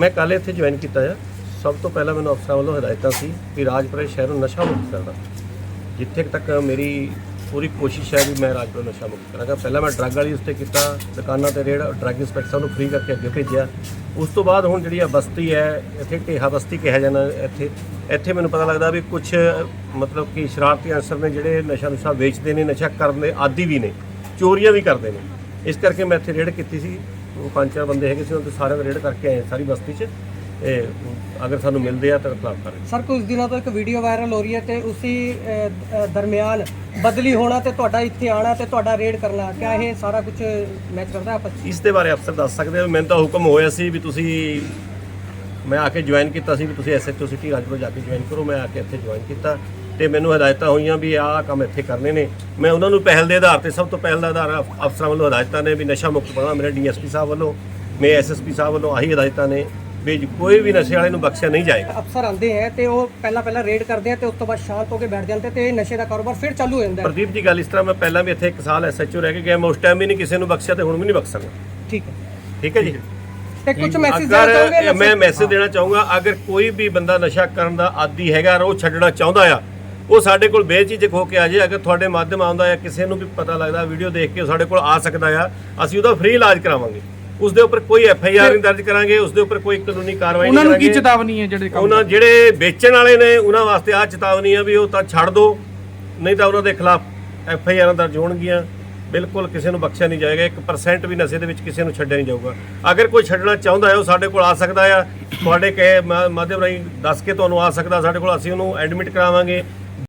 ਮੈਂ ਕੱਲ੍ਹ ਇੱਥੇ ਜੁਆਇਨ ਕੀਤਾ ਆ। ਸਭ ਤੋਂ ਪਹਿਲਾਂ ਮੈਨੂੰ ਅਫਸਰਾਂ ਵੱਲੋਂ ਹਦਾਇਤਾਂ ਸੀ ਕਿ ਰਾਜਪੁਰੇ ਸ਼ਹਿਰ ਨੂੰ ਨਸ਼ਾ ਮੁਕਤ ਕਰਨਾ। ਜਿੱਥੇ ਤੱਕ ਮੇਰੀ ਪੂਰੀ ਕੋਸ਼ਿਸ਼ ਹੈ ਵੀ ਮੈਂ ਰਾਜਪੁਰ ਨਸ਼ਾ ਮੁਕਤ ਕਰਾਂਗਾ। ਪਹਿਲਾਂ ਮੈਂ ਡਰੱਗ ਵਾਲੀ ਉਸ ਤੇ ਕੀਤਾ, ਦੁਕਾਨਾਂ ਤੇ ਰੇਡ ਡਰੱਗ ਇੰਸਪੈਕਟਰ ਨੂੰ ਫ੍ਰੀ ਕਰਕੇ ਅੱਗੇ ਭੇਜਿਆ। ਉਸ ਤੋਂ ਬਾਅਦ ਹੁਣ ਜਿਹੜੀ ਆ ਬਸਤੀ ਹੈ, ਇੱਥੇ ਢੇਹਾ ਬਸਤੀ ਕਿਹਾ ਜਾਂਦਾ ਇੱਥੇ ਇੱਥੇ ਮੈਨੂੰ ਪਤਾ ਲੱਗਦਾ ਵੀ ਕੁਝ ਮਤਲਬ ਕਿ ਸ਼ਰਾਰਤੀ ਅਨਸਰ ਨੇ ਜਿਹੜੇ ਨਸ਼ਾ ਨੁਸ਼ਾ ਵੇਚਦੇ ਨੇ, ਨਸ਼ਾ ਕਰਨ ਦੇ ਆਦੀ ਵੀ ਨੇ, ਚੋਰੀਆਂ ਵੀ ਕਰਦੇ ਨੇ। ਇਸ ਕਰਕੇ ਮੈਂ ਇੱਥੇ ਰੇਡ ਕੀਤੀ ਸੀ। ਪੰਜ ਚਾਰ ਬੰਦੇ ਹੈਗੇ ਸੀ ਉਹਨਾਂ ਤੇ ਸਾਰਿਆਂ ਦਾ ਰੇਡ ਕਰਕੇ ਆਏ ਸਾਰੀ ਬਸਤੀ 'ਚ। ਇਹ ਅਗਰ ਸਾਨੂੰ ਮਿਲਦੇ ਆ ਤਾਂ ਖਿਲਾਫ ਕਰਾਂਗੇ ਸਰ ਕੁਝ ਦਿਨਾਂ ਤੋਂ ਇੱਕ ਵੀਡੀਓ ਵਾਇਰਲ ਹੋ ਰਹੀ ਹੈ ਤੇ ਉਸੇ ਦਰਮਿਆਨ ਬਦਲੀ ਹੋਣਾ ਤੇ ਤੁਹਾਡਾ ਇੱਥੇ ਆਣਾ ਤੇ ਤੁਹਾਡਾ ਰੇਡ ਕਰਨਾ ਕਿਆ ਇਹ ਸਾਰਾ ਕੁਝ ਮੈਚ ਕਰਦਾ ਆਪਸ? ਇਸ ਦੇ ਬਾਰੇ ਅਫਸਰ ਦੱਸ ਸਕਦੇ ਆ ਮੈਨੂੰ ਤਾਂ ਹੁਕਮ ਹੋਇਆ ਸੀ ਵੀ ਤੁਸੀਂ ਮੈਂ ਆ ਕੇ ਜੁਆਇਨ ਕੀਤਾ ਸੀ ਵੀ ਤੁਸੀਂ ਐਸਐਚਓ ਸਿਟੀ ਰਾਜਪੁਰ ਜਾ ਕੇ ਜੁਆਇਨ ਕਰੋ ਮੈਂ ਆ ਕੇ ਇੱਥੇ ਜੁਆਇਨ ਕੀਤਾ। ਤੇ ਮੈਨੂੰ ਹਦਾਇਤਾਂ ਹੋਈਆਂ ਵੀ ਆਹ ਕੰਮ ਇੱਥੇ ਕਰਨੇ ਨੇ। ਮੈਂ ਉਹਨਾਂ ਨੂੰ ਪਹਿਲ ਦੇ ਆਧਾਰ ਤੇ ਸਭ ਤੋਂ ਪਹਿਲ ਦਾ ਆਧਾਰ ਅਫ- ਅਫਸਰਾਂ ਵੱਲੋਂ ਹਦਾਇਤਾਂ ਨੇ ਵੀ ਨਸ਼ਾ ਮੁਕਤ ਬਣਾਉਣਾ ਮੇਰੇ ਡੀਐਸਪੀ ਸਾਹਿਬ ਵੱਲੋਂ ਮੇਰੇ ਐਸਐਸਪੀ ਸਾਹਿਬ ਵੱਲੋਂ ਆਹੀ ਹਦਾਇਤਾਂ ਨੇ ਵੀ ਕੋਈ ਵੀ ਨਸ਼ੇ ਵਾਲੇ ਨੂੰ ਬਖਸ਼ਿਆ ਨਹੀਂ ਜਾਏਗਾ। ਅਫਸਰ ਆਉਂਦੇ ਹੈ ਤੇ ਉਹ ਪਹਿਲਾਂ ਪਹਿਲਾਂ ਰੇਡ ਕਰਦੇ ਆ ਤੇ ਉਸ ਤੋਂ ਬਾਅਦ ਸ਼ਾਂਤ ਹੋ ਕੇ ਬੈਠ ਜਾਂਦੇ ਤੇ ਨਸ਼ੇ ਦਾ ਕਾਰੋਬਾਰ ਫਿਰ ਚਾਲੂ ਹੋ ਜਾਂਦਾ ਹੈ। ਪ੍ਰਦੀਪ ਜੀ ਗੱਲ ਇਸ ਤਰ੍ਹਾਂ ਮੈਂ ਪਹਿਲਾਂ ਵੀ ਇੱਥੇ ਇੱਕ ਸਾਲ ਐਸਐਚਓ ਰਹਿ ਕੇ ਗਿਆ। ਮੈਂ ਉਸ ਟਾਈਮ ਵੀ ਨਹੀਂ ਕਿਸੇ ਨੂੰ ਬਖਸ਼ਿਆ ਤੇ ਹੁਣ ਵੀ ਨਹੀਂ ਬਖਸ਼ ਸਕਦਾ। ਠੀਕ ਹੈ। ਠੀਕ ਹੈ ਜੀ? ਤੇ ਕੁਝ ਮੈਸੇਜ ਦੇਣਾ ਚਾਹੋਗੇ ਅਗਰ ਮੈਂ ਮੈਸੇਜ ਦੇਣਾ ਚਾਹੂੰਗਾ ਅਗਰ ਕੋਈ ਵੀ ਬੰਦਾ ਨਸ਼ਾ ਕਰਨ ਦਾ ਆਦੀ ਹੈਗਾ ਔਰ ਉਹ ਛੱਡਣਾ ਚਾਹੁੰਦਾ ਆ ਉਹ ਸਾਡੇ ਕੋਲ ਬੇਝਿਜਕ ਹੋ ਕੇ ਆ ਜੇ ਅਗਰ ਤੁਹਾਡੇ ਮਾਧਿਅਮ ਆਉਂਦਾ ਆ ਕਿਸੇ ਨੂੰ ਵੀ ਪਤਾ ਲੱਗਦਾ ਵੀਡੀਓ ਦੇਖ ਕੇ ਸਾਡੇ ਕੋਲ ਆ ਸਕਦਾ ਆ ਅਸੀਂ ਉਹਦਾ ਫ੍ਰੀ ਇਲਾਜ ਕਰਾਵਾਂਗੇ। ਉਸ ਦੇ ਉੱਪਰ ਕੋਈ ਐਫ ਆਈ ਆਰ ਨਹੀਂ ਦਰਜ ਕਰਾਂਗੇ ਉਸ ਦੇ ਉੱਪਰ ਕੋਈ ਕਾਨੂੰਨੀ ਕਾਰਵਾਈ ਨਹੀਂ ਉਹਨਾਂ ਨੂੰ ਕੀ ਕਰਾਂਗੇ। ਚੇਤਾਵਨੀ ਹੈ ਜਿਹੜੇ ਉਹਨਾਂ ਜਿਹੜੇ ਵੇਚਣ ਵਾਲੇ ਨੇ ਉਹਨਾਂ ਵਾਸਤੇ ਆ ਚੇਤਾਵਨੀ ਆ ਵੀ ਉਹ ਤਾਂ ਛੱਡ ਦਿਓ ਨਹੀਂ ਤਾਂ ਉਹਨਾਂ ਦੇ ਖਿਲਾਫ ਐਫ ਆਈ ਆਰਾਂ ਦਰਜ ਹੋਣਗੀਆਂ। ਬਿਲਕੁਲ ਕਿਸੇ ਨੂੰ ਬਖਸ਼ਿਆ ਨਹੀਂ ਜਾਏਗਾ 1% ਵੀ ਨਸ਼ੇ ਦੇ ਵਿੱਚ ਕਿਸੇ ਨੂੰ ਛੱਡਿਆ ਨਹੀਂ ਜਾਊਗਾ। ਅਗਰ ਕੋਈ ਛੱਡਣਾ ਚਾਹੁੰਦਾ ਹੈ ਉਹ ਸਾਡੇ ਕੋਲ ਆ ਸਕਦਾ ਆ। ਤੁਹਾਡੇ ਕਹੇ ਮਾਧਿਅਮ ਰਾਹੀਂ ਦੱਸ ਕੇ ਤੁਹਾਨੂੰ ਆ ਸਕਦਾ ਸਾਡੇ ਕੋਲ ਅਸੀਂ ਉਹਨੂੰ ਐਡਮਿਟ ਕਰਾਵਾਂਗੇ।